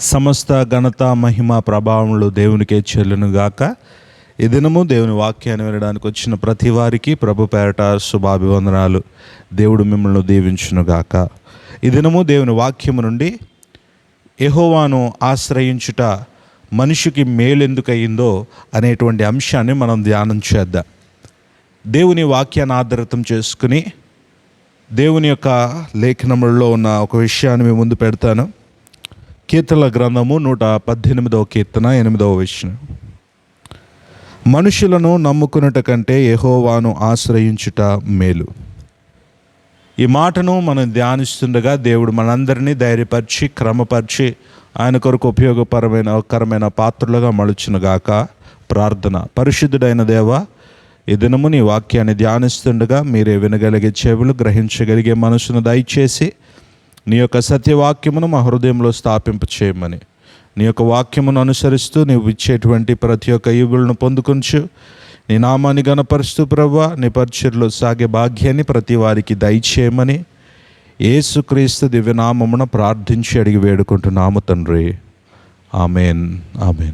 సమస్త ఘనత మహిమ ప్రభావంలో దేవునికే చెల్లునుగాక ఈ దినము దేవుని వాక్యాన్ని వినడానికి వచ్చిన ప్రతి వారికి ప్రభు పేరట శుభాభివందనాలు. దేవుడు మిమ్మల్ని దీవించునుగాక ఈ దినము దేవుని వాక్యము నుండి ఎహోవాను ఆశ్రయించుట మనిషికి మేలెందుకయిందో అనేటువంటి అంశాన్ని మనం ధ్యానం చేద్దాం. దేవుని వాక్యాన్ని ఆధారితం చేసుకుని దేవుని యొక్క లేఖనములలో ఉన్న ఒక విషయాన్ని మీ ముందు పెడతాను. కీర్తనల గ్రంథము నూట పద్దెనిమిదవ కీర్తన ఎనిమిదవ విషయం మనుషులను నమ్ముకున్నట కంటే యహోవాను ఆశ్రయించుట మేలు. ఈ మాటను మనం ధ్యానిస్తుండగా దేవుడు మనందరినీ ధైర్యపరిచి క్రమపరిచి ఆయన కొరకు ఉపయోగపరమైన కరమైన పాత్రలుగా మలుచునుగాక ప్రార్థన. పరిశుద్ధుడైన దేవ ఈ దినము నీ వాక్యాన్ని ధ్యానిస్తుండగా మీరే వినగలిగే చెవులు గ్రహించగలిగే మనసును దయచేసి నీ యొక్క సత్యవాక్యమును మా హృదయంలో స్థాపింప చేయమని. నీ యొక్క వాక్యమును అనుసరిస్తూ నీవు ఇచ్చేటువంటి ప్రతి ఒక్క ఈవులను పొందుకొంచు. నీ నామాన్ని గనపరుస్తూ ప్రవ్వ నీ పరిచర్లో సాగే భాగ్యాన్ని ప్రతి వారికి దయచేయమని. ఏసుక్రీస్తు దివ్యనామమున ప్రార్థించి అడిగి వేడుకుంటున్నాము తండ్రి. Amen amen.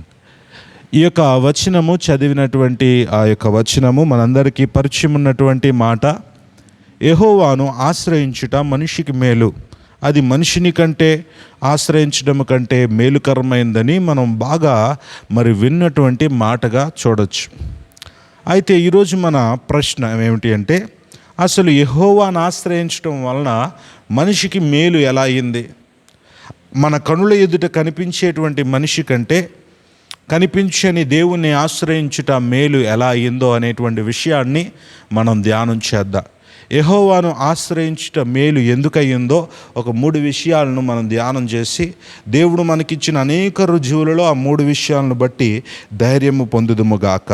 ఈ యొక్క వచనము చదివినటువంటి ఆ యొక్క వచనము మనందరికీ పరిచయం ఉన్నటువంటి మాట ఎహోవాను ఆశ్రయించుట మనిషికి మేలు. అది మనిషిని కంటే ఆశ్రయించడం కంటే మేలుకరమైందని మనం బాగా మరి విన్నటువంటి మాటగా చూడొచ్చు. అయితే ఈరోజు మన ప్రశ్న ఏమిటి అంటే అసలు యహోవాను ఆశ్రయించడం వలన మనిషికి మేలు ఎలా అయింది? మన కనుల ఎదుట కనిపించేటువంటి మనిషి కంటే కనిపించని దేవుణ్ణి ఆశ్రయించుట మేలు ఎలా అయిందో అనేటువంటి విషయాన్ని మనం ధ్యానం చేద్దాం. యహోవాను ఆశ్రయించుట మేలు ఎందుకయ్యిందో ఒక మూడు విషయాలను మనం ధ్యానం చేసి దేవుడు మనకిచ్చిన అనేక రుజువులలో ఆ మూడు విషయాలను బట్టి ధైర్యము పొందుదుముగాక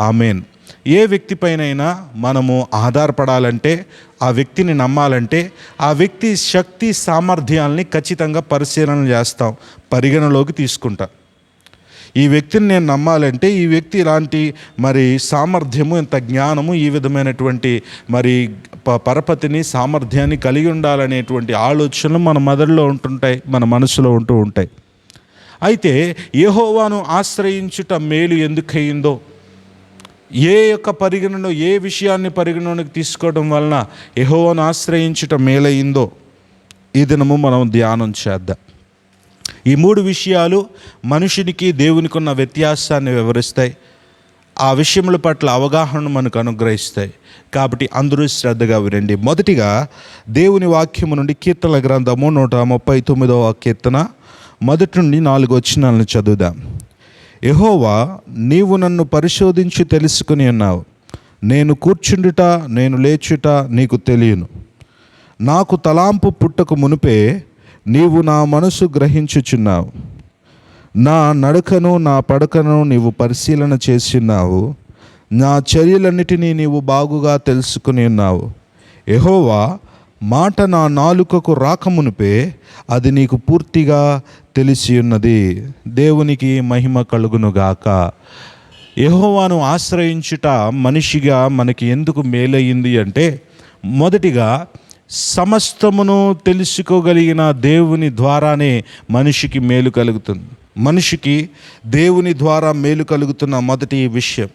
ఆమెన్. ఏ వ్యక్తిపైనైనా మనము ఆధారపడాలంటే ఆ వ్యక్తిని నమ్మాలంటే ఆ వ్యక్తి శక్తి సామర్థ్యాల్ని ఖచ్చితంగా పరిశీలన చేస్తాం పరిగణలోకి తీసుకుంటాం. ఈ వ్యక్తిని నేను నమ్మాలంటే ఈ వ్యక్తి ఇలాంటి మరి సామర్థ్యము ఇంత జ్ఞానము ఈ విధమైనటువంటి మరి ప- పరపతిని సామర్థ్యాన్ని కలిగి ఉండాలనేటువంటి ఆలోచనలు మన మదర్లో ఉంటుంటాయి మన మనసులో ఉంటూ ఉంటాయి. అయితే ఏహోవాను ఆశ్రయించుట మేలు ఎందుకయిందో ఏ యొక్క పరిగణన ఏ విషయాన్ని పరిగణనకు తీసుకోవడం వలన యెహోవాను ఆశ్రయించుట మేలయిందో ఈ దినము మనం ధ్యానం చేద్దాం. ఈ మూడు విషయాలు మనుషునికి దేవునికి ఉన్న వ్యత్యాసాన్ని వివరిస్తాయి. ఆ విషయముల పట్ల అవగాహనను మనకు అనుగ్రహిస్తాయి. కాబట్టి అందరూ శ్రద్ధగా వినండి. మొదటిగా దేవుని వాక్యము నుండి కీర్తన గ్రంథము నూట ముప్పై తొమ్మిదవ కీర్తన మొదటి నుండి నాలుగు వచ్చినాలను చదువుదాం. ఎహోవా నీవు నన్ను పరిశోధించి తెలుసుకుని ఉన్నావు. నేను కూర్చుండుట నేను లేచుట నీకు తెలియను. నాకు తలాంపు పుట్టకు మునుపే నీవు నా మనసు గ్రహించుచున్నావు. నా నడకను నా పడకను నీవు పరిశీలన చేస్తున్నావు నా చర్యలన్నిటినీ నీవు బాగుగా తెలుసుకుని ఉన్నావు. ఎహోవా మాట నా నాలుకకు రాకమునిపే అది నీకు పూర్తిగా తెలిసి ఉన్నది. దేవునికి మహిమ కలుగునుగాక ఎహోవాను ఆశ్రయించుట మనిషిగా మనకి ఎందుకు మేలయ్యింది అంటే మొదటిగా సమస్తమును తెలుసుకోగలిగిన దేవుని ద్వారానే మనిషికి మేలు కలుగుతుంది. మనిషికి దేవుని ద్వారా మేలు కలుగుతున్న మొదటి విషయం.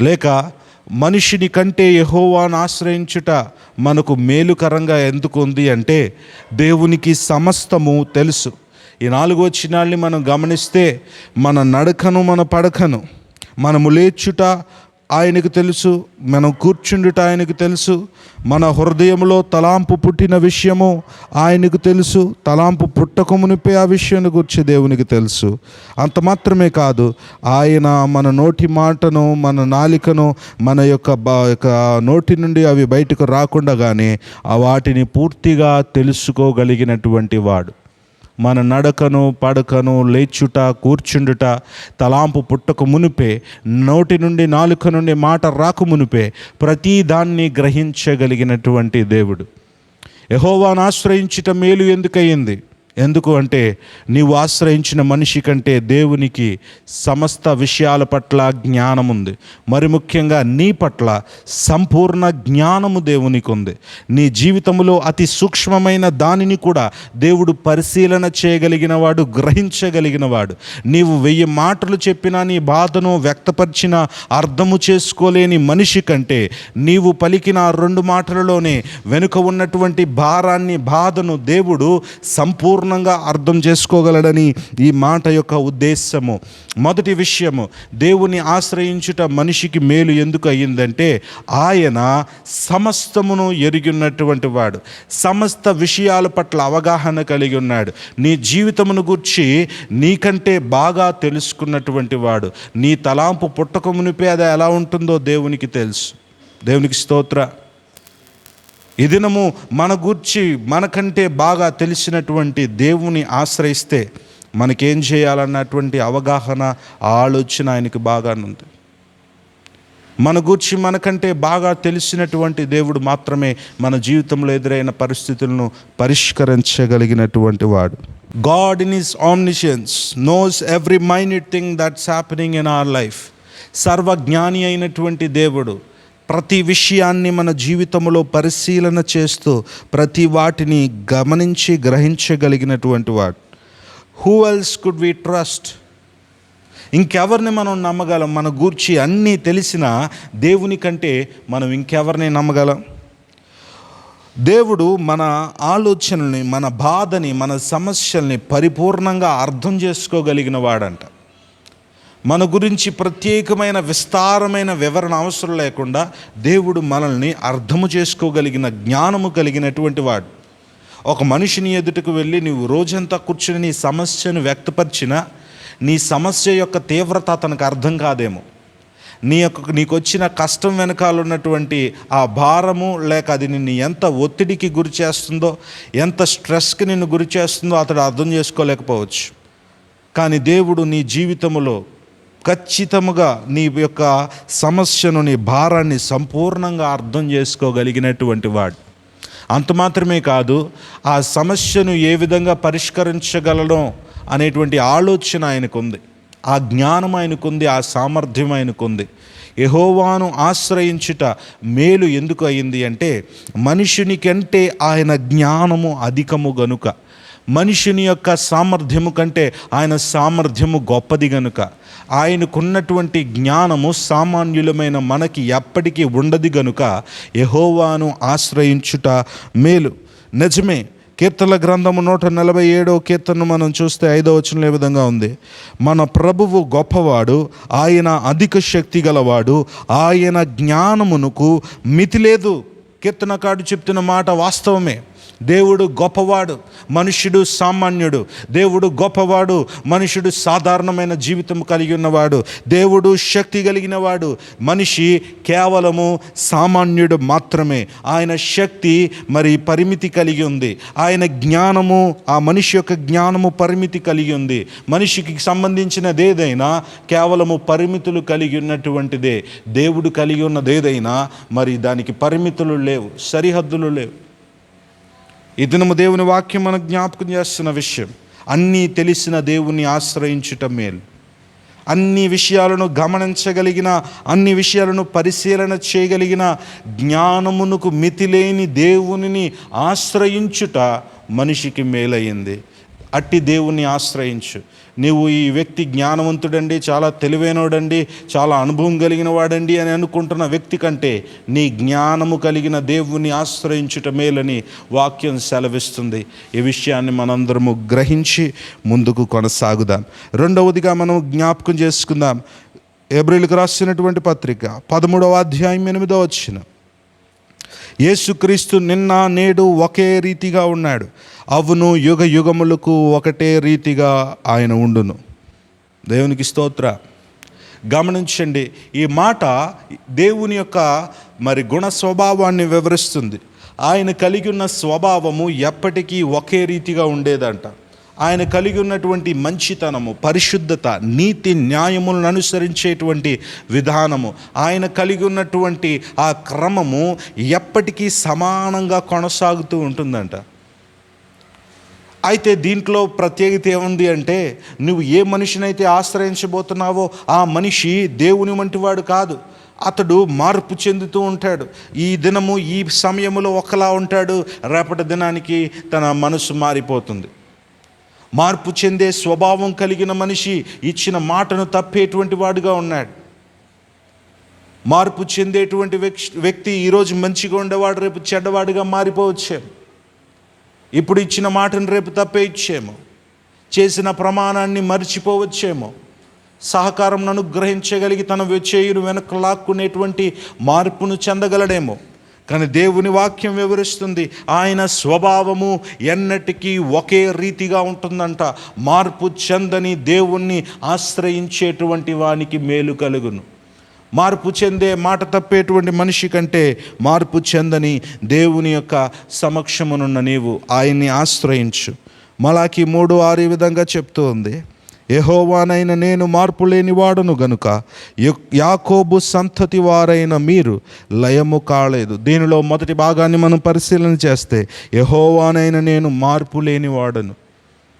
లేక మనిషిని కంటే యహోవాను ఆశ్రయించుట మనకు మేలుకరంగా ఎందుకు ఉంది అంటే దేవునికి సమస్తము తెలుసు. ఈ నాలుగు వచ్చినాల్ని మనం గమనిస్తే మన నడకను మన పడకను మనము లేచుట ఆయనకు తెలుసు మనం కూర్చుండుట ఆయనకు తెలుసు మన హృదయంలో తలాంపు పుట్టిన విషయము ఆయనకు తెలుసు తలాంపు పుట్టకమునిపే ఆ విషయాన్ని గురించి దేవునికి తెలుసు. అంత మాత్రమే కాదు ఆయన మన నోటి మాటను మన నాలికను మన యొక్క యొక్క నోటి నుండి అవి బయటకు రాకుండా కానీ ఆ వాటిని పూర్తిగా తెలుసుకోగలిగినటువంటి వాడు. మన నడకను పడకను లేచుట కూర్చుండుట తలాంపు పుట్టక మునిపే నోటి నుండి నాలుక నుండి మాట రాకు మునిపే ప్రతి దాన్ని గ్రహించగలిగినటువంటి దేవుడు. యహోవాను ఆశ్రయించుట మేలు ఎందుకయ్యింది ఎందుకు అంటే నీవు ఆశ్రయించిన మనిషి కంటే దేవునికి సమస్త విషయాల పట్ల జ్ఞానం ఉంది. మరి ముఖ్యంగా నీ పట్ల సంపూర్ణ జ్ఞానము దేవునికి ఉంది. నీ జీవితంలో అతి సూక్ష్మమైన దానిని కూడా దేవుడు పరిశీలన చేయగలిగిన వాడు గ్రహించగలిగిన వాడు నీవు వెయ్యి మాటలు చెప్పినా నీ బాధను వ్యక్తపరిచిన అర్థము చేసుకోలేని మనిషి కంటే నీవు పలికిన రెండు మాటలలోనే వెనుక ఉన్నటువంటి భారాన్ని బాధను దేవుడు సంపూర్ణ సంపూర్ణంగా అర్థం చేసుకోగలడని ఈ మాట యొక్క ఉద్దేశము. మొదటి విషయము దేవుని ఆశ్రయించుట మనిషికి మేలు ఎందుకు అయ్యిందంటే ఆయన సమస్తమును ఎరిగినటువంటి వాడు. సమస్త విషయాల పట్ల అవగాహన కలిగి ఉన్నాడు. నీ జీవితమును గుర్చి నీకంటే బాగా తెలుసుకున్నటువంటి వాడు. నీ తలాంపు పుట్టక మునిపే అది ఎలా ఉంటుందో దేవునికి తెలుసు. దేవునికి స్తోత్ర. ఈ దినము మన గూర్చి మనకంటే బాగా తెలిసినటువంటి దేవుని ఆశ్రయిస్తే మనకేం చేయాలన్నటువంటి అవగాహన ఆలోచన ఆయనకి బాగానుంది మన గూర్చి మనకంటే బాగా తెలిసినటువంటి దేవుడు మాత్రమే మన జీవితంలో ఎదురైన పరిస్థితులను పరిష్కరించగలిగినటువంటి వాడు. God in is omniscience knows every minute thing that's happening in our life సర్వజ్ఞాని అయినటువంటి దేవుడు ప్రతి విషయాన్ని మన జీవితంలో పరిశీలన చేస్తూ ప్రతి వాటిని గమనించి గ్రహించగలిగినటువంటి వాడు. Who else could we trust ఇంకెవరిని మనం నమ్మగలం? మన గూర్చి అన్నీ తెలిసిన దేవుని కంటే మనం ఇంకెవరిని నమ్మగలం? దేవుడు మన ఆలోచనల్ని మన బాధని మన సమస్యల్ని పరిపూర్ణంగా అర్థం చేసుకోగలిగిన వాడంట. మన గురించి ప్రత్యేకమైన విస్తారమైన వివరణ అవసరం లేకుండా దేవుడు మనల్ని అర్థము చేసుకోగలిగిన జ్ఞానము కలిగినటువంటి వాడు. ఒక మనిషిని ఎదుటకు వెళ్ళి నువ్వు రోజంతా కూర్చుని నీ సమస్యను వ్యక్తపరిచిన నీ సమస్య యొక్క తీవ్రత అతనికి అర్థం కాదేమో. నీ యొక్క నీకు వచ్చిన కష్టం వెనకాల ఉన్నటువంటి ఆ భారము లేక అది నిన్ను ఎంత ఒత్తిడికి గురి చేస్తుందో ఎంత స్ట్రెస్కి నిన్ను గురి చేస్తుందో అతడు అర్థం చేసుకోలేకపోవచ్చు. కానీ దేవుడు నీ జీవితములో ఖచ్చితముగా నీ యొక్క సమస్యను నీ భారాన్ని సంపూర్ణంగా అర్థం చేసుకోగలిగినటువంటి వాడు. అంత మాత్రమే కాదు ఆ సమస్యను ఏ విధంగా పరిష్కరించగలడం అనేటువంటి ఆలోచన ఆయనకుంది. ఆ జ్ఞానం ఆయనకుంది ఆ సామర్థ్యం ఆయనకుంది. యహోవాను ఆశ్రయించుట మేలు ఎందుకు అయింది అంటే మనుషునికంటే ఆయన జ్ఞానము అధికము గనుక. మనుషుని యొక్క సామర్థ్యము కంటే ఆయన సామర్థ్యము గొప్పది గనుక. ఆయనకున్నటువంటి జ్ఞానము సామాన్యులమైన మనకి ఎప్పటికీ ఉండదు గనుక యహోవాను ఆశ్రయించుట మేలు. నిజమే కీర్తన గ్రంథము నూట నలభై ఏడో కీర్తనను మనం చూస్తే ఐదో వచనంలో ఏ విధంగా ఉంది? మన ప్రభువు గొప్పవాడు ఆయన అధిక శక్తి గలవాడు ఆయన జ్ఞానమునకు మితి లేదు కీర్తనకాడు చెప్తున్న మాట వాస్తవమే. దేవుడు గొప్పవాడు మనుష్యుడు సామాన్యుడు. దేవుడు గొప్పవాడు మనుషుడు సాధారణమైన జీవితం కలిగి ఉన్నవాడు. దేవుడు శక్తి కలిగిన వాడు. మనిషి కేవలము సామాన్యుడు మాత్రమే. ఆయన శక్తి మరి పరిమితి కలిగి ఉంది. ఆయన జ్ఞానము ఆ మనిషి యొక్క జ్ఞానము పరిమితి కలిగి ఉంది. మనిషికి సంబంధించినది ఏదైనా కేవలము పరిమితులు కలిగి ఉన్నటువంటిదే. దేవుడు కలిగి ఉన్నది ఏదైనా మరి దానికి పరిమితులు లేవు సరిహద్దులు లేవు. ఈ దినము దేవుని వాక్యం మనకు జ్ఞాపకం చేస్తున్న విషయం. అన్నీ తెలిసిన దేవుణ్ణి ఆశ్రయించుట మేలు. అన్ని విషయాలను గమనించగలిగిన అన్ని విషయాలను పరిశీలన చేయగలిగిన జ్ఞానమునకు మితిలేని దేవునిని ఆశ్రయించుట మనిషికి మేలయ్యింది అట్టి దేవుణ్ణి ఆశ్రయించు. నీవు ఈ వ్యక్తి జ్ఞానవంతుడండి చాలా తెలివైనవాడండి చాలా అనుభవం కలిగిన వాడండి అని అనుకుంటున్న వ్యక్తి కంటే నీ జ్ఞానము కలిగిన దేవుని ఆశ్రయించుట మేలని వాక్యం సెలవిస్తుంది. ఈ విషయాన్ని మనందరము గ్రహించి ముందుకు కొనసాగుదాం. రెండవదిగా మనం జ్ఞాపకం చేసుకుందాం. ఏబ్రిల్కి రాసినటువంటి పత్రిక పదమూడవ అధ్యాయం ఎనిమిదవ వచ్చిన యేసుక్రీస్తు నిన్న నేడు ఒకే రీతిగా ఉన్నాడు. అవును యుగ యుగములకు ఒకటే రీతిగా ఆయన ఉండును. దేవునికి స్తోత్ర. గమనించండి ఈ మాట దేవుని యొక్క మరి గుణ స్వభావాన్ని వివరిస్తుంది. ఆయన కలిగి ఉన్న స్వభావము ఎప్పటికీ ఒకే రీతిగా ఉండేదంట. ఆయన కలిగి ఉన్నటువంటి మంచితనము పరిశుద్ధత నీతి న్యాయములను అనుసరించేటువంటి విధానము ఆయన కలిగి ఉన్నటువంటి ఆ క్రమము ఎప్పటికీ సమానంగా కొనసాగుతూ ఉంటుందంట. అయితే దీంట్లో ప్రత్యేకత ఏముంది అంటే నువ్వు ఏ మనిషినైతే ఆశ్రయించబోతున్నావో ఆ మనిషి దేవుని వంటివాడు కాదు. అతడు మార్పు చెందుతూ ఉంటాడు. ఈ దినము ఈ సమయంలో ఒకలా ఉంటాడు. రేపటి దినానికి తన మనసు మారిపోతుంది. మార్పు చెందే స్వభావం కలిగిన మనిషి ఇచ్చిన మాటను తప్పేటువంటి వాడుగా ఉన్నాడు. మార్పు చెందేటువంటి వ్యక్- వ్యక్తి ఈరోజు మంచిగా ఉండేవాడు రేపు చెడ్డవాడుగా మారిపోవచ్చు. ఇప్పుడు ఇచ్చిన మాటను రేపు తప్పే ఇచ్చేమో చేసిన ప్రమాణాన్ని మర్చిపోవచ్చేమో. సహకారం అనుగ్రహించగలిగి తన చేయును వెనక లాక్కునేటువంటి మార్పును చెందగలడేమో. కానీ దేవుని వాక్యం వివరిస్తుంది ఆయన స్వభావము ఎన్నటికీ ఒకే రీతిగా ఉంటుందంట. మార్పు చెందని దేవుణ్ణి ఆశ్రయించేటువంటి వానికి మేలు కలుగును. మార్పు చెందే మాట తప్పేటువంటి మనిషి కంటే మార్పు చెందని దేవుని యొక్క సమక్షమునున్న నీవు ఆయన్ని ఆశ్రయించు. మలాకి మూడు ఆరు ఈ విధంగా చెప్తూ ఉంది. యెహోవానైన నేను మార్పు లేని వాడును గనుక యాకోబు సంతతి వారైన మీరు లయము కాలేదు. దీనిలో మొదటి భాగాన్ని మనం పరిశీలన చేస్తే యహోవానైన నేను మార్పు లేని వాడను.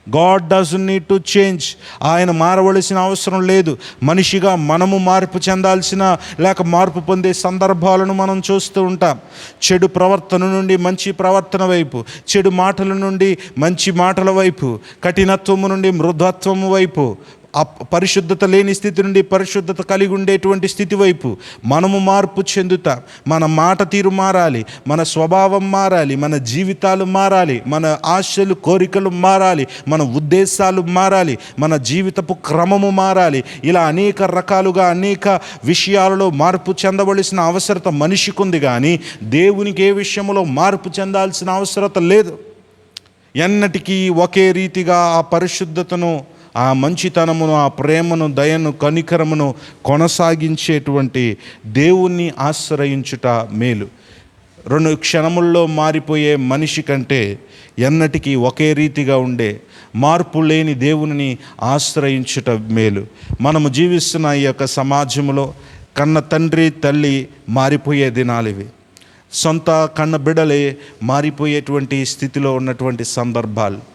God does need to change ఆయన మారవలసిన అవసరం లేదు. మనిషిగా మనము మార్పు చెందాల్సిన లేక మార్పు పొందే సందర్భాలను మనం చూస్తూ ఉంటాం. చెడు ప్రవర్తన నుండి మంచి ప్రవర్తన వైపు చెడు మాటల నుండి మంచి మాటల వైపు కఠినత్వము నుండి మృదత్వము వైపు అప్- పరిశుద్ధత లేని స్థితి నుండి పరిశుద్ధత కలిగి ఉండేటువంటి స్థితి వైపు మనము మార్పు చెందుతాం. మన మాట తీరు మారాలి మన స్వభావం మారాలి మన జీవితాలు మారాలి మన ఆశలు కోరికలు మారాలి మన ఉద్దేశాలు మారాలి మన జీవితపు క్రమము మారాలి. ఇలా అనేక రకాలుగా అనేక విషయాలలో మార్పు చెందవలసిన అవసరత మనిషికి ఉంది కానీ దేవునికి ఏ విషయంలో మార్పు చెందాల్సిన అవసరత లేదు. ఎన్నటికీ ఒకే రీతిగా ఆ పరిశుద్ధతను ఆ మంచితనమును ఆ ప్రేమను దయను కనికరమును కొనసాగించేటువంటి దేవుణ్ణి ఆశ్రయించుట మేలు. రెండు క్షణముల్లో మారిపోయే మనిషి కంటే ఎన్నటికీ ఒకే రీతిగా ఉండే మార్పు లేని దేవుని ఆశ్రయించుట మేలు. మనము జీవిస్తున్న ఈ యొక్క సమాజంలో కన్న తండ్రి తల్లి మారిపోయే దినాలు ఇవి. సొంత కన్న బిడలే మారిపోయేటువంటి స్థితిలో ఉన్నటువంటి సందర్భాలు.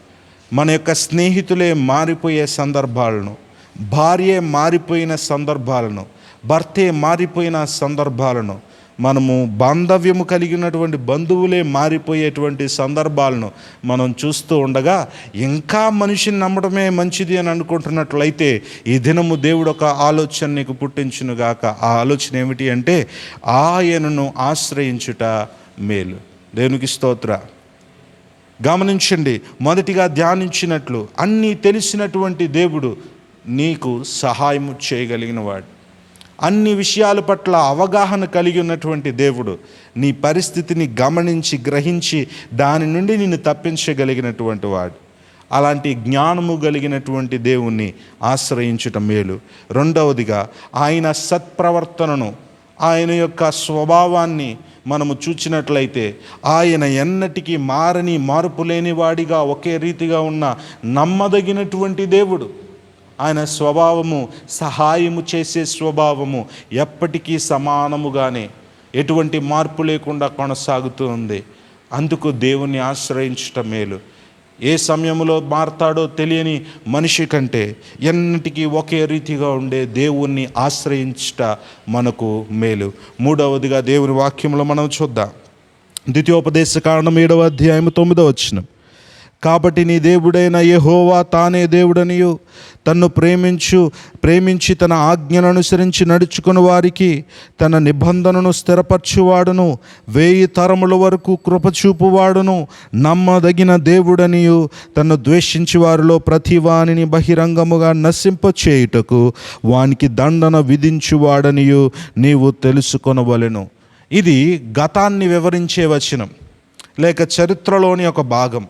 మన యొక్క స్నేహితులే మారిపోయే సందర్భాలను భార్యే మారిపోయిన సందర్భాలను భర్తే మారిపోయిన సందర్భాలను మనము బాంధవ్యము కలిగినటువంటి బంధువులే మారిపోయేటువంటి సందర్భాలను మనం చూస్తూ ఉండగా ఇంకా మనిషిని నమ్మడమే మంచిది అని అనుకుంటున్నట్లయితే ఈ దినము దేవుడు ఒక ఆలోచన నీకు పుట్టించునుగాక ఆ ఆలోచన ఏమిటి అంటే ఆయనను ఆశ్రయించుట మేలు. దేవునికి స్తోత్ర. గమనించండి మొదటిగా ధ్యానించినట్లు అన్నీ తెలిసినటువంటి దేవుడు నీకు సహాయము చేయగలిగినవాడు. అన్ని విషయాల పట్ల అవగాహన కలిగి ఉన్నటువంటి దేవుడు నీ పరిస్థితిని గమనించి గ్రహించి దాని నుండి నిన్ను తప్పించగలిగినటువంటి వాడు. అలాంటి జ్ఞానము కలిగినటువంటి దేవుణ్ణి ఆశ్రయించుట మేలు. రెండవదిగా ఆయన సత్ప్రవర్తనను ఆయన యొక్క స్వభావాన్ని మనము చూచినట్లయితే ఆయన ఎన్నటికీ మారని మార్పు లేనివాడిగా ఒకే రీతిగా ఉన్న నమ్మదగినటువంటి దేవుడు. ఆయన స్వభావము సహాయము చేసే స్వభావము ఎప్పటికీ సమానముగానే ఎటువంటి మార్పు లేకుండా కొనసాగుతూ ఉంది. అందుకు దేవుణ్ణి ఆశ్రయించటం మేలు. ఏ సమయంలో మారతాడో తెలియని మనిషి కంటే ఎన్నిటికీ ఒకే రీతిగా ఉండే దేవుణ్ణి ఆశ్రయించుట మనకు మేలు. మూడవదిగా దేవుని వాక్యంలో మనం చూద్దాం. ద్వితీయోపదేశ కారణం ఏడవ అధ్యాయం తొమ్మిదవ వచ్చిన కాబట్టి నీ దేవుడైన యహోవా తానే దేవుడనియు. తన్ను ప్రేమించు ప్రేమించి తన ఆజ్ఞను అనుసరించి నడుచుకుని వారికి తన నిబంధనను స్థిరపరచువాడును. వేయి తరముల వరకు కృపచూపువాడును. నమ్మదగిన దేవుడనియు. తను ద్వేషించి వారిలో ప్రతి వానిని బహిరంగముగా నశింపచేయుటకు వానికి దండన విధించువాడనియు నీవు తెలుసుకొనవలెను. ఇది గతాన్ని వివరించే వచనం. లేక చరిత్రలోని ఒక భాగం.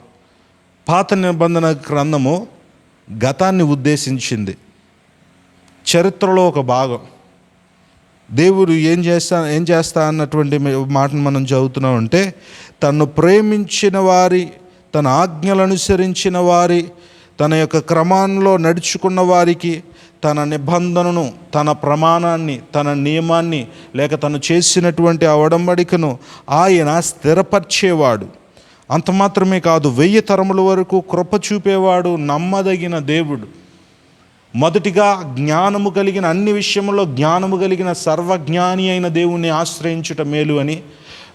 పాత నిబంధన గ్రంథము గతాన్ని ఉద్దేశించింది. చరిత్రలో ఒక భాగం. దేవుడు ఏం చేస్తా ఏం చేస్తా అన్నటువంటి మాటను మనం చదువుతున్నాం అంటే తను ప్రేమించిన వారి తన ఆజ్ఞలు అనుసరించిన వారి తన యొక్క క్రమంలో నడుచుకున్న వారికి తన నిబంధనను తన ప్రమాణాన్ని తన నియమాన్ని లేక తను చేసినటువంటి ఆ ఒడంబడికను ఆయన స్థిరపరిచేవాడు. అంత మాత్రమే కాదు వెయ్యి తరముల వరకు కృప చూపేవాడు నమ్మదగిన దేవుడు. మొదటిగా జ్ఞానము కలిగిన అన్ని విషయంలో జ్ఞానము కలిగిన సర్వజ్ఞాని అయిన దేవుణ్ణి ఆశ్రయించుట మేలు అని.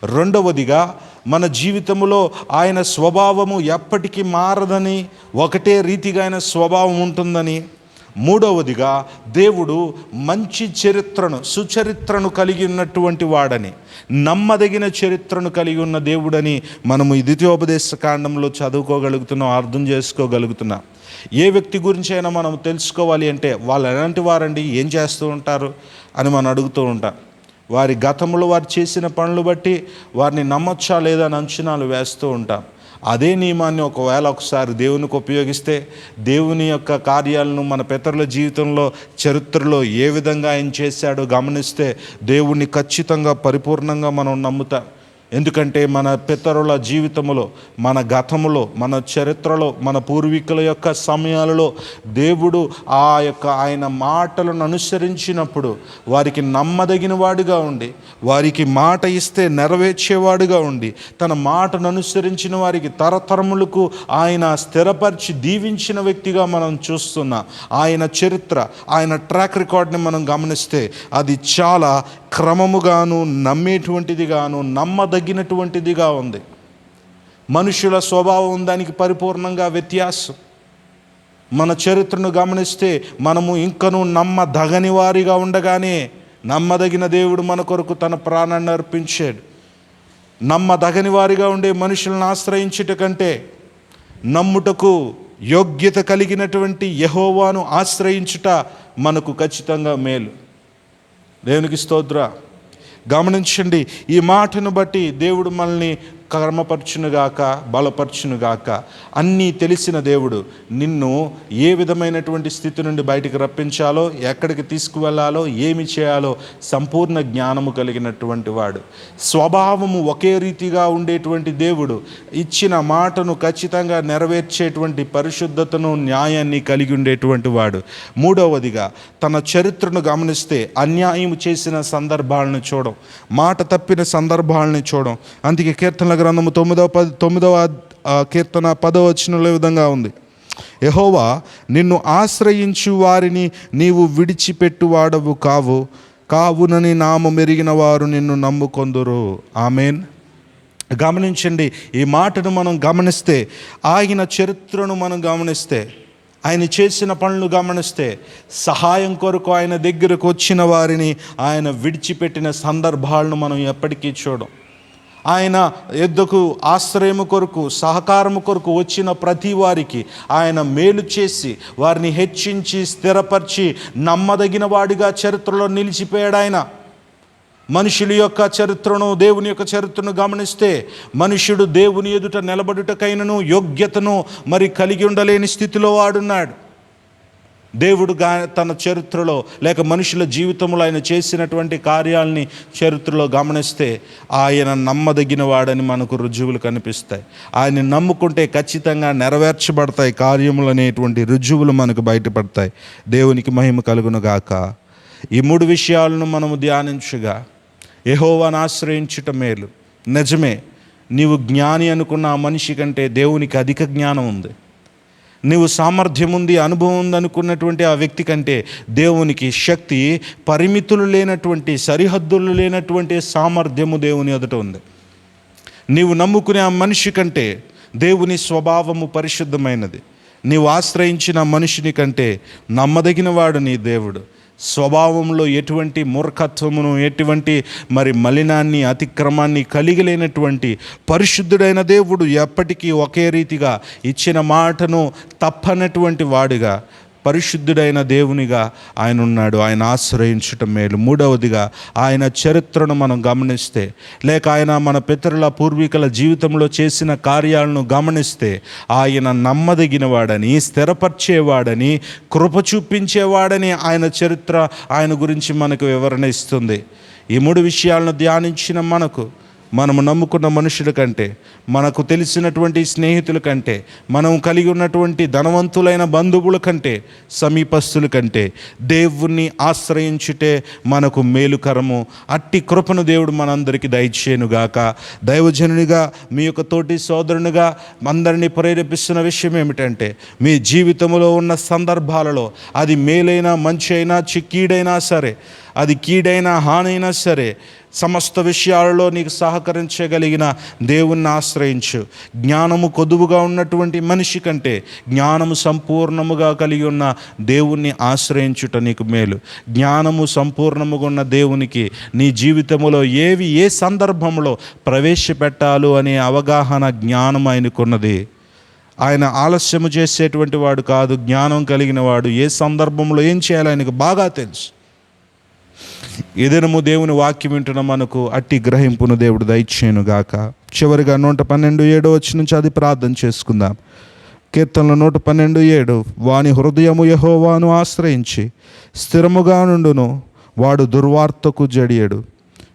రెండవదిగా మన జీవితంలో ఆయన స్వభావము ఎప్పటికీ మారదని ఒకటే రీతిగా ఆయన స్వభావం ఉంటుందని. మూడవదిగా దేవుడు మంచి చరిత్రను సుచరిత్రను కలిగి ఉన్నటువంటి వాడని నమ్మదగిన చరిత్రను కలిగి ఉన్న దేవుడని మనము ద్వితీయోపదేశ కాండంలో చదువుకోగలుగుతున్నాం అర్థం చేసుకోగలుగుతున్నాం. ఏ వ్యక్తి గురించి అయినా మనం తెలుసుకోవాలి అంటే వాళ్ళు ఎలాంటి వారండి ఏం చేస్తూ ఉంటారు అని మనం అడుగుతూ ఉంటాం. వారి గతంలో వారు చేసిన పనులు బట్టి వారిని నమ్మొచ్చా లేదా అని అంచనాలు వేస్తూ ఉంటాం. అదే నియమాన్ని ఒకవేళ ఒకసారి దేవునికి ఉపయోగిస్తే దేవుని యొక్క కార్యాలను మన పితరుల జీవితంలో చరిత్రలో ఏ విధంగా ఆయన చేశాడో గమనిస్తే దేవుణ్ణి ఖచ్చితంగా పరిపూర్ణంగా మనం నమ్ముతాం. ఎందుకంటే మన పితరుల జీవితములో మన గతములో మన చరిత్రలో మన పూర్వీకుల యొక్క సమయాలలో దేవుడు ఆ యొక్క ఆయన మాటలను అనుసరించినప్పుడు వారికి నమ్మదగిన వాడుగా ఉండి వారికి మాట ఇస్తే నెరవేర్చేవాడుగా ఉండి తన మాటను అనుసరించిన వారికి తరతరములకు ఆయన స్థిరపరిచి దీవించిన వ్యక్తిగా మనం చూస్తున్నాం ఆయన చరిత్ర ఆయన ట్రాక్ రికార్డ్ని మనం గమనిస్తే అది చాలా క్రమముగాను నమ్మేటువంటిదిగాను నమ్మదగినటువంటిదిగా ఉంది. మనుషుల స్వభావం దానికి పరిపూర్ణంగా వ్యత్యాసం. మన చరిత్రను గమనిస్తే మనము ఇంకను నమ్మదగని వారిగా ఉండగానే నమ్మదగిన దేవుడు మన కొరకు తన ప్రాణాన్ని అర్పించాడు. నమ్మదగని వారిగా ఉండే మనుషులను ఆశ్రయించుట కంటే నమ్ముటకు యోగ్యత కలిగినటువంటి యహోవాను ఆశ్రయించుట మనకు ఖచ్చితంగా మేలు. దేవునికి స్తోత్ర. గమనించండి. ఈ మాటను బట్టి దేవుడు మనల్ని కర్మపరచునుగాక బలపరచునుగాక. అన్నీ తెలిసిన దేవుడు నిన్ను ఏ విధమైనటువంటి స్థితి నుండి బయటికి రప్పించాలో ఎక్కడికి తీసుకువెళ్ళాలో ఏమి చేయాలో సంపూర్ణ జ్ఞానము కలిగినటువంటి వాడు. స్వభావము ఒకే రీతిగా ఉండేటువంటి దేవుడు ఇచ్చిన మాటను ఖచ్చితంగా నెరవేర్చేటువంటి పరిశుద్ధతను న్యాయాన్ని కలిగి ఉండేటువంటి వాడు. మూడవదిగా తన చరిత్రను గమనిస్తే అన్యాయం చేసిన సందర్భాలను చూడం మాట తప్పిన సందర్భాలని చూడం. అందుకే కీర్తన కీర్తనల గ్రంథము తొమ్మిదవ పది తొమ్మిదవ కీర్తన పదవ వచనంలో విధంగా ఉంది. యహోవా నిన్ను ఆశ్రయించు వారిని నీవు విడిచిపెట్టువాడవు కావు. కావునని నాము మెరిగిన వారు నిన్ను నమ్ముకొందురు. ఆమెన్. గమనించండి ఈ మాటను మనం గమనిస్తే ఆయన చరిత్రను మనం గమనిస్తే ఆయన చేసిన పనులు గమనిస్తే సహాయం కొరకు ఆయన దగ్గరకు వచ్చిన వారిని ఆయన విడిచిపెట్టిన సందర్భాలను మనం ఎప్పటికీ చూడం. ఆయన ఎద్దుకు ఆశ్రయము కొరకు సహకారము కొరకు వచ్చిన ప్రతి వారికి ఆయన మేలు చేసి వారిని హెచ్చించి స్థిరపరిచి నమ్మదగిన వాడిగా చరిత్రలో నిలిచిపోయాడు ఆయన. మనుషుల యొక్క చరిత్రను దేవుని యొక్క చరిత్రను గమనిస్తే మనుషుడు దేవుని ఎదుట నిలబడుటకైనను యోగ్యతను మరి కలిగి ఉండలేని స్థితిలో వాడున్నాడు. దేవుడు గా తన చరిత్రలో లేక మనుషుల జీవితంలో ఆయన చేసినటువంటి కార్యాలని చరిత్రలో గమనిస్తే ఆయన నమ్మదగిన వాడని మనకు రుజువులు కనిపిస్తాయి. ఆయన నమ్ముకుంటే ఖచ్చితంగా నెరవేర్చబడతాయి కార్యములు అనేటువంటి రుజువులు మనకు బయటపడతాయి. దేవునికి మహిమ కలుగునుగాక ఈ మూడు విషయాలను మనము ధ్యానించగా ఎహోవాను ఆశ్రయించుట మేలు. నిజమే నీవు జ్ఞాని అనుకున్న ఆ మనిషి కంటే దేవునికి అధిక జ్ఞానం ఉంది. నీవు సామర్థ్యం ఉంది అనుభవం ఉంది అనుకున్నటువంటి ఆ వ్యక్తి కంటే దేవునికి శక్తి పరిమితులు లేనటువంటి సరిహద్దులు లేనటువంటి సామర్థ్యము దేవుని ఎదుట ఉంది. నీవు నమ్ముకునే ఆ మనిషి కంటే దేవుని స్వభావము పరిశుద్ధమైనది. నీవు ఆశ్రయించిన మనిషిని కంటే నమ్మదగిన వాడు నీ దేవుడు. స్వభావంలో ఎటువంటి మూర్ఖత్వమును ఎటువంటి మరి మలినాన్ని అతిక్రమాన్ని కలిగి లేనటువంటి పరిశుద్ధుడైన దేవుడు ఎప్పటికీ ఒకే రీతిగా ఇచ్చిన మాటను తప్పనటువంటి వాడుగా. పరిశుద్ధుడైన దేవునిగా ఆయన ఉన్నాడు ఆయన ఆశ్రయించటం మేలు. మూడవదిగా ఆయన చరిత్రను మనం గమనిస్తే లేక ఆయన మన పితరుల పూర్వీకుల జీవితంలో చేసిన కార్యాలను గమనిస్తే ఆయన నమ్మదగినవాడని స్థిరపరిచేవాడని కృప చూపించేవాడని ఆయన చరిత్ర ఆయన గురించి మనకు వివరణ ఇస్తుంది. ఈ మూడు విషయాలను ధ్యానించిన మనకు మనము నమ్ముకున్న మనుషుల కంటే మనకు తెలిసినటువంటి స్నేహితుల కంటే మనం కలిగి ఉన్నటువంటి ధనవంతులైన బంధువుల కంటే సమీపస్తుల కంటే దేవుణ్ణి ఆశ్రయించుటే మనకు మేలుకరము. అట్టి కృపను దేవుడు మనందరికీ దయచేయనుగాక. దైవజనునిగా మీ యొక్క తోటి సోదరునిగా అందరినీ ప్రేరేపిస్తున్న విషయం ఏమిటంటే మీ జీవితంలో ఉన్న సందర్భాలలో అది మేలైనా మంచి అయినా చిక్కీడైనా సరే అది కీడైనా హానైనా సరే సమస్త విషయాలలో నీకు సహకరించగలిగిన దేవుణ్ణి ఆశ్రయించు. జ్ఞానము కొదువుగా ఉన్నటువంటి మనిషి కంటే జ్ఞానము సంపూర్ణముగా కలిగి ఉన్న దేవుణ్ణి ఆశ్రయించుట నీకు మేలు. జ్ఞానము సంపూర్ణముగా ఉన్న దేవునికి నీ జీవితంలో ఏవి ఏ సందర్భంలో ప్రవేశపెట్టాలో అనే అవగాహన జ్ఞానం ఆయనకున్నది. ఆయన ఆలస్యము చేసేటువంటి వాడు కాదు జ్ఞానం కలిగిన వాడు. ఏ సందర్భంలో ఏం చేయాలో ఆయనకు బాగా తెలుసు. ఏదైనా దేవుని వాక్యం వింటున్న మనకు అట్టి గ్రహింపును దేవుడు దయచేయను గాక. చివరిగా నూట పన్నెండు ఏడు వచ్చి నుంచి అది ప్రార్థన చేసుకుందాం. కీర్తనలు నూట పన్నెండు ఏడు. వాని హృదయము యహోవాను ఆశ్రయించి స్థిరముగా నుండును వాడు దుర్వార్తకు జడియడు.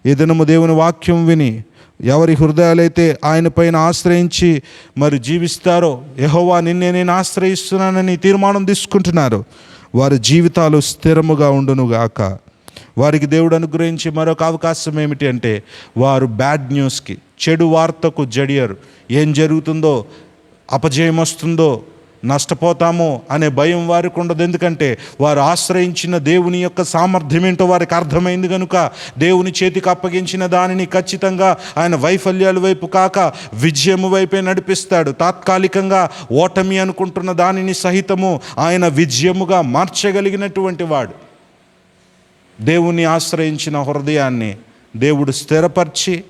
ఏదైనా దేవుని వాక్యం విని ఎవరి హృదయాలైతే ఆయన పైన ఆశ్రయించి మరి జీవిస్తారో యహోవా నిన్నే నేను ఆశ్రయిస్తున్నానని తీర్మానం తీసుకుంటున్నారు వారి జీవితాలు స్థిరముగా ఉండునుగాక వారికి దేవుడు అనుగ్రహించి మరొక అవకాశం ఏమిటి అంటే వారు బ్యాడ్ న్యూస్కి చెడు వార్తకు జడియరు. ఏం జరుగుతుందో అపజయం వస్తుందో నష్టపోతామో అనే భయం వారికి ఉండదు. ఎందుకంటే వారు ఆశ్రయించిన దేవుని యొక్క సామర్థ్యం ఏంటో వారికి అర్థమైంది కనుక దేవుని చేతికి అప్పగించిన దానిని ఖచ్చితంగా ఆయన వైఫల్యాల వైపు కాక విజయము వైపే నడిపిస్తాడు. తాత్కాలికంగా ఓటమి అనుకుంటున్న దానిని సహితము ఆయన విజయముగా మార్చగలిగినటువంటి వాడు. దేవుని ఆశ్రయించిన హృదయాన్ని దేవుడు స్థిరపరిచి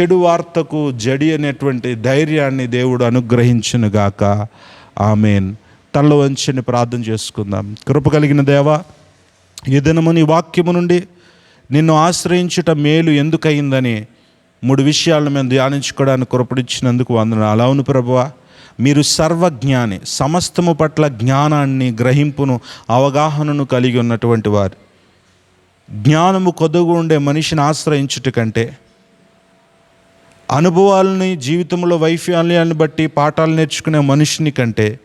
చెడు వార్తకు జడి అనేటువంటి ధైర్యాన్ని దేవుడు అనుగ్రహించునుగాక. ఆమెన్. తల్ల వంచని ప్రార్థన చేసుకుందాం. కృప కలిగిన దేవా ఈ నీ వాక్యము నుండి నిన్ను ఆశ్రయించుట మేలు ఎందుకయిందని మూడు విషయాలను మేము ధ్యానించుకోవడానికి కృపడిచ్చినందుకు వందన అలావును ప్రభువా మీరు సర్వజ్ఞాని సమస్తము పట్ల జ్ఞానాన్ని గ్రహింపును అవగాహనను కలిగి ఉన్నటువంటి వారు. జ్ఞానము కొద్దుగా ఉండే మనిషిని ఆశ్రయించుట కంటే అనుభవాలని జీవితంలో వైఫల్యాన్ని బట్టి పాఠాలు నేర్చుకునే మనిషిని కంటే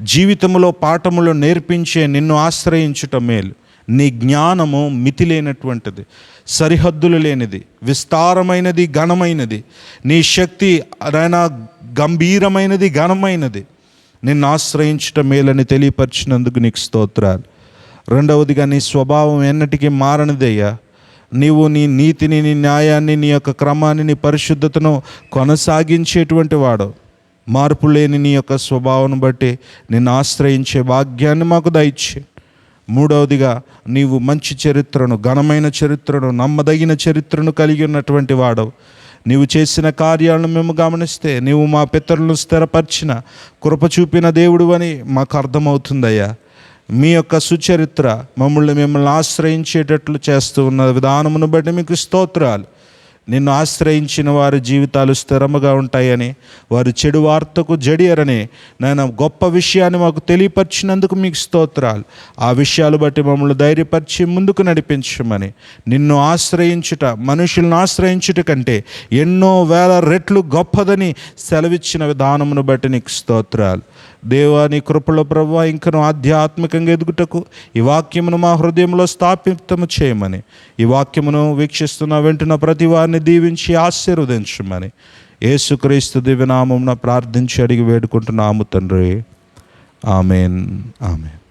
జీవితంలో పాఠములు నేర్పించే నిన్ను ఆశ్రయించుట మేలు. నీ జ్ఞానము మితి లేనటువంటిది సరిహద్దులు లేనిది విస్తారమైనది ఘనమైనది. నీ శక్తి అదైనా గంభీరమైనది ఘనమైనది. నిన్ను ఆశ్రయించుట మేలని తెలియపరిచినందుకు నీకు స్తోత్రాలు. రెండవదిగా నీ స్వభావం ఎన్నటికీ మారనిదయ్యా నీవు నీ నీతిని నీ న్యాయాన్ని నీ యొక్క క్రమాన్ని నీ పరిశుద్ధతను కొనసాగించేటువంటి వాడు. మార్పు లేని నీ యొక్క స్వభావం బట్టి నిన్ను ఆశ్రయించే భాగ్యాన్ని మాకు దయచే. మూడవదిగా నీవు మంచి చరిత్రను ఘనమైన చరిత్రను నమ్మదగిన చరిత్రను కలిగి ఉన్నటువంటి వాడవు నీవు చేసిన కార్యాలను మేము గమనిస్తే నీవు మా పితరులను స్థిరపరిచిన కృప చూపిన దేవుడు అని మాకు అర్థమవుతుందయ్యా. మీ యొక్క సుచరిత్ర మమ్మల్ని మిమ్మల్ని ఆశ్రయించేటట్లు చేస్తూ ఉన్న విధానమును బట్టి మీకు స్తోత్రాలు. నిన్ను ఆశ్రయించిన వారి జీవితాలు స్థిరముగా ఉంటాయని వారు చెడు వార్తకు జడియరని నేను గొప్ప విషయాన్ని మాకు తెలియపరిచినందుకు మీకు స్తోత్రాలు. ఆ విషయాలు బట్టి మమ్మల్ని ధైర్యపరిచి ముందుకు నడిపించమని. నిన్ను ఆశ్రయించుట మనుషులను ఆశ్రయించుట కంటే ఎన్నో వేల రెట్లు గొప్పదని సెలవిచ్చిన విధానమును బట్టి నీకు స్తోత్రాలు. దేవా నీ కృపలో ప్రభు ఇంకను ఆధ్యాత్మికంగా ఎదుగుటకు ఈ వాక్యమును మా హృదయంలో స్థాపితము చేయమని. ఈ వాక్యమును వీక్షిస్తున్న వెంటనే ప్రతి వారిని దీవించి ఆశీర్వదించమని. యేసుక్రీస్తు దివ్యనామం ప్రార్థించి అడిగి వేడుకుంటున్నాము తండ్రి. ఆమెన్. ఆమెన్.